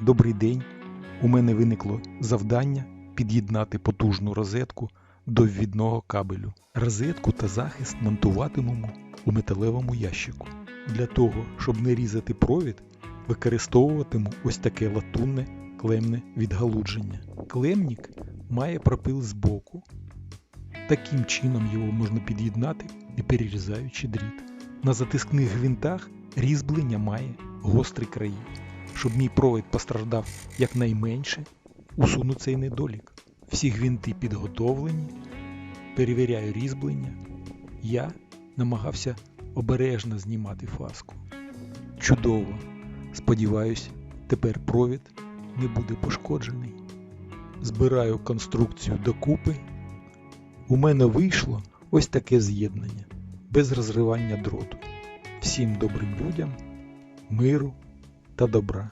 Добрий день. У мене виникло завдання під'єднати потужну розетку до ввідного кабелю. Розетку та захист монтуватимемо у металевому ящику. Для того, щоб не різати провід, використовуватиму ось таке латунне клемне відгалудження. Клемнік має пропил збоку. Таким чином його можна під'єднати, не перерізаючи дріт. На затискних гвинтах різьблення має гострі краї. Щоб мій провід постраждав якнайменше, усуну цей недолік. Всі гвинти підготовлені, перевіряю різьблення. Я намагався обережно знімати фаску. Чудово! Сподіваюсь, тепер провід не буде пошкоджений. Збираю конструкцію докупи. У мене вийшло ось таке з'єднання без розривання дроту. Всім добрим людям, миру та добра.